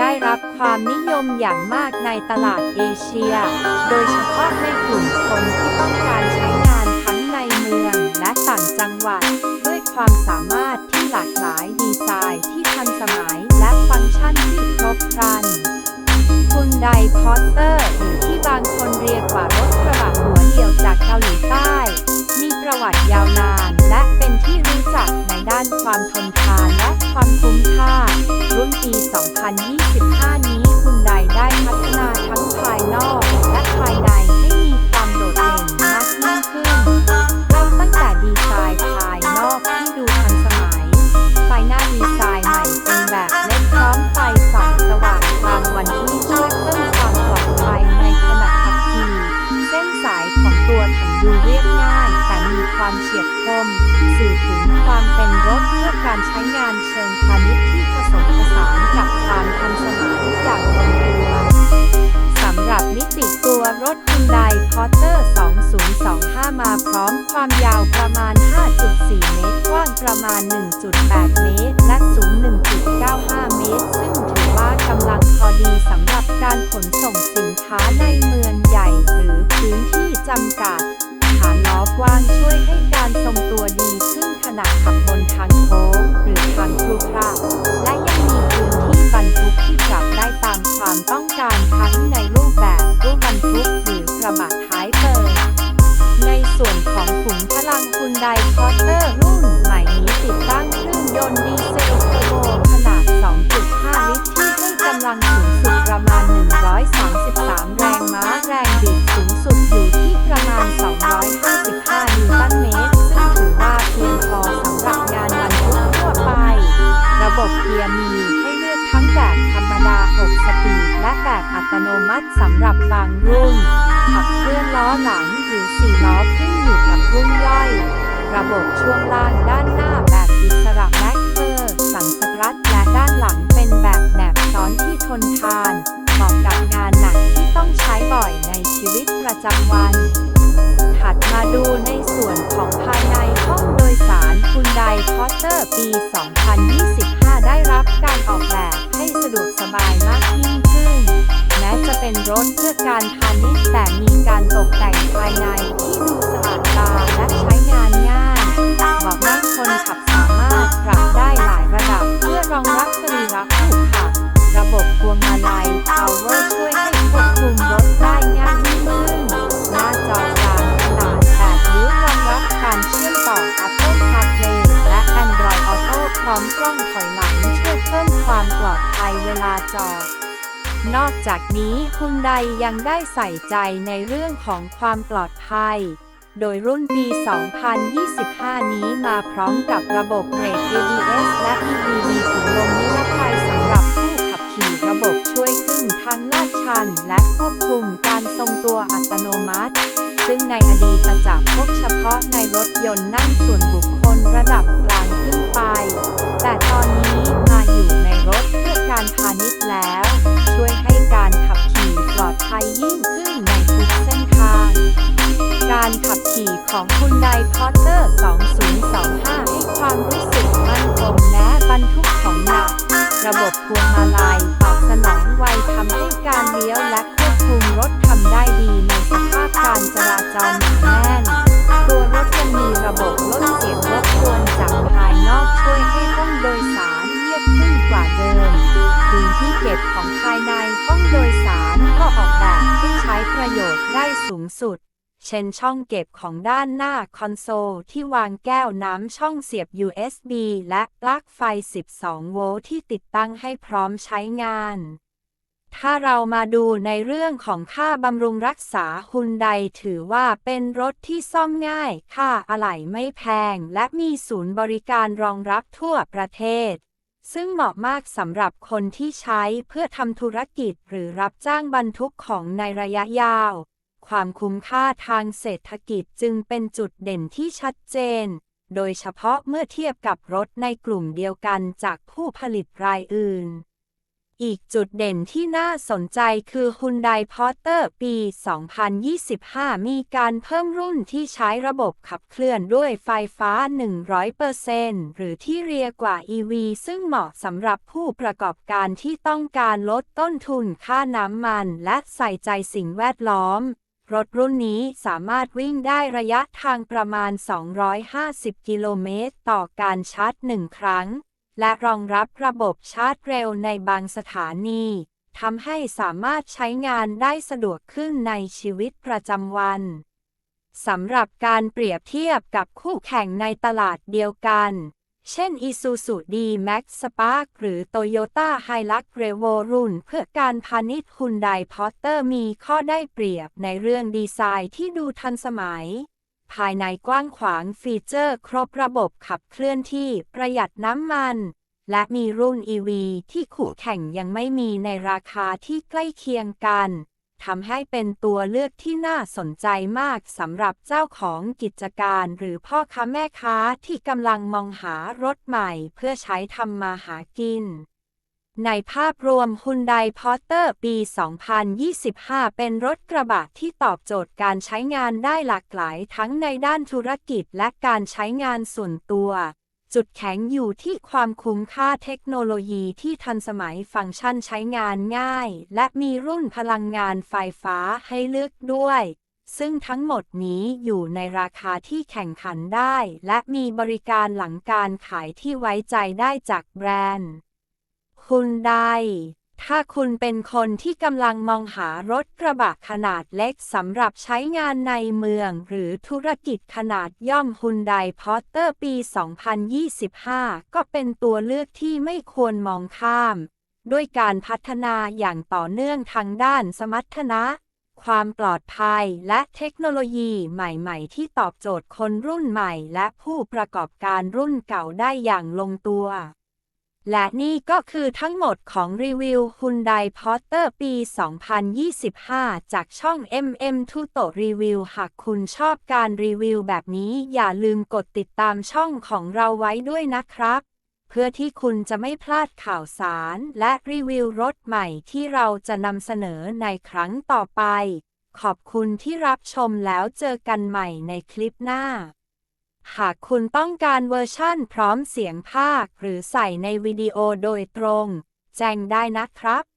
ได้รับความนิยมอย่างมากในตลาดเอเชีย โดยเฉพาะในกลุ่มคนที่ต้องการใช้งานทั้งในเมืองและต่างจังหวัด ด้วยความสามารถที่หลากหลายดีไซน์ที่ทันสมัยและฟังก์ชันที่ครบครันคุณไดพอตเตอร์หรือที่บางคนเรียกว่ารถกระบะหัวเดี่ยวจากเกาหลีใต้ มีประวัติยาวนานและเป็นที่รู้จักในด้านความทนทานและความคุ้มค่า รุ่นปี 2025 นี้คุณใดได้พัฒนาทั้งภายนอก รถ Hyundai Porter 2025 มาพร้อมความยาวประมาณ 5.4 เมตร กว้างประมาณ 1.8 เมตร และสูง 1.95 เมตร ซึ่งถือว่ากำลังพอดีสำหรับการขนส่งสินค้าในเมืองใหญ่ หรือพื้นที่จำกัด ฐานล้อกว้างช่วยให้การทรงตัวดีขึ้น งคุณไดพอเตอร์รุ่นใหม่นี้ติดตั้งเครื่องยนต์ดีเซลเทอร์โบขนาด 2.5 ลิตรที่ให้กำลังสูงสุดประมาณ 133 แรงม้าแรงบิดสูงสุดอยู่ที่ประมาณ 255 นิวตันเมตร ซึ่งถือว่าเพียงพอสำหรับงานบรรทุกทั่วไป ระบบเกียร์มีให้เลือกทั้งแบบธรรมดา 6 สปีดและแบบอัตโนมัติสำหรับบางรุ่นขับเคลื่อนล้อหลังหรือ4ล้อขึ้นอยู่กับรุ่นย่อย ระบบช่วงล่างด้านหน้าแบบอิสระแม็กเฟอร์สันสตรัทและด้านหลังเป็นแบบแหนบซ้อนที่ทนทานเหมาะกับงานหนักที่ต้องใช้บ่อยในชีวิตประจำวัน ถัดมาดูในส่วนของภายในห้องโดยสารคุณไดพอเตอร์ปี2 จากนี้คุณไดยังได้ใส่ใจในเรื่องของความปลอดภัย โดยรุ่นปี 2025 นี้มาพร้อมกับระบบเบรก ABS และ EBD ถุงลมนิรภัยสำหรับผู้ขับขี่ระบบช่วยขึ้นทางลาดชัน และควบคุมการทรงตัวอัตโนมัติ ซึ่งในอดีตจะพบเฉพาะในรถยนต์นั่งส่วนบุคคลระดับกลางขึ้นไป แต่ตอนนี้มาอยู่ในรถเพื่อการพาณิชย์แล้ว ของคุณไดพอเตอร์ 2025 ให้ความรู้สึกมั่นคงแม้บรรทุกของหนัก ระบบพวงมาลัยตอบสนองไวทำให้การเลี้ยวและควบคุมรถทำได้ดีในสภาพการจราจรหนาแน่น ตัวรถยังมีระบบลดเสียงรบกวนจากภายนอกช่วยให้ห้องโดยสารเงียบขึ้นกว่าเดิมพื้นที่เก็บของภายในห้องโดยสารก็ออกแบบให้ใช้ประโยชน์ได้สูงสุด เช่นช่องเก็บของด้านหน้าคอนโซลที่วางแก้วน้ำช่องเสียบ USB และปลั๊กไฟ 12 โวลต์ที่ติดตั้งให้พร้อมใช้งาน ถ้าเรามาดูในเรื่องของค่าบำรุงรักษาฮุนไดถือว่าเป็นรถที่ซ่อมง่าย ค่าอะไหล่ไม่แพง และมีศูนย์บริการรองรับทั่วประเทศซึ่งเหมาะมากสำหรับคนที่ใช้เพื่อทำธุรกิจหรือรับจ้างบรรทุกของในระยะยาว ความคุ้มค่าทางเศรษฐกิจจึงเป็นจุดเด่นที่ชัดเจน โดยเฉพาะเมื่อเทียบกับรถในกลุ่มเดียวกันจากผู้ผลิตรายอื่น อีกจุดเด่นที่น่าสนใจคือ Hyundai Porter ปี 2025 มีการเพิ่มรุ่นที่ใช้ระบบขับเคลื่อนด้วยไฟฟ้า 100%หรือที่เรียกว่า EV ซึ่งเหมาะสำหรับผู้ประกอบการที่ต้องการลดต้นทุนค่าน้ำมันและใส่ใจสิ่งแวดล้อม รถรุ่นนี้สามารถวิ่งได้ระยะทางประมาณ 250 กิโลเมตร ต่อการชาร์จหนึ่งครั้ง และรองรับระบบชาร์จเร็วในบางสถานีทำให้สามารถใช้งานได้สะดวกขึ้นในชีวิตประจำวันสำหรับการเปรียบเทียบกับคู่แข่งในตลาดเดียวกัน เช่น Isuzu D-Max Spark หรือ Toyota Hilux Revo รุ่น เพื่อการพาณิชย์ Hyundai Porter มีข้อได้เปรียบในเรื่องดีไซน์ที่ดูทันสมัย ภายในกว้างขวางฟีเจอร์ครบระบบขับเคลื่อนที่ประหยัดน้ำมัน และมีรุ่น EV ที่คู่แข่งยังไม่มีในราคาที่ใกล้เคียงกัน ทำให้เป็นตัวเลือกที่น่าสนใจมากสำหรับเจ้าของกิจการหรือพ่อค้าแม่ค้าที่กำลังมองหารถใหม่เพื่อใช้ทำมาหากิน ในภาพรวม Hyundai Porter ปี 2025 เป็นรถกระบะที่ตอบโจทย์การใช้งานได้หลากหลายทั้งในด้านธุรกิจและการใช้งานส่วนตัว จุดแข็งอยู่ที่ความคุ้มค่าเทคโนโลยีที่ทันสมัยฟังก์ชันใช้งานง่าย และมีรุ่นพลังงานไฟฟ้าให้เลือกด้วย ซึ่งทั้งหมดนี้อยู่ในราคาที่แข่งขันได้ และมีบริการหลังการขายที่ไว้ใจได้จากแบรนด์คุณได้ ถ้าคุณเป็นคนที่กำลังมองหารถกระบะขนาดเล็กสำหรับใช้งานในเมืองหรือธุรกิจขนาดย่อม Hyundai Porter ปี 2025 ก็เป็นตัวเลือกที่ไม่ควรมองข้าม ด้วยการพัฒนาอย่างต่อเนื่องทางด้านสมรรถนะ ความปลอดภัยและเทคโนโลยีใหม่ๆ ที่ตอบโจทย์คนรุ่นใหม่ และผู้ประกอบการรุ่นเก่าได้อย่างลงตัว และนี่ก็คือทั้งหมดของรีวิว Hyundai Porter ปี 2025 จากช่อง MM Tuto Review หากคุณชอบการรีวิวแบบนี้อย่าลืมกดติดตามช่องของเราไว้ด้วยนะครับ เพื่อที่คุณจะไม่พลาดข่าวสารและรีวิวรถใหม่ที่เราจะนำเสนอในครั้งต่อไป ขอบคุณที่รับชมแล้วเจอกันใหม่ในคลิปหน้า หากคุณต้องการเวอร์ชั่นพร้อมเสียงภาค หรือใส่ในวิดีโอโดยตรง แจ้งได้นะครับ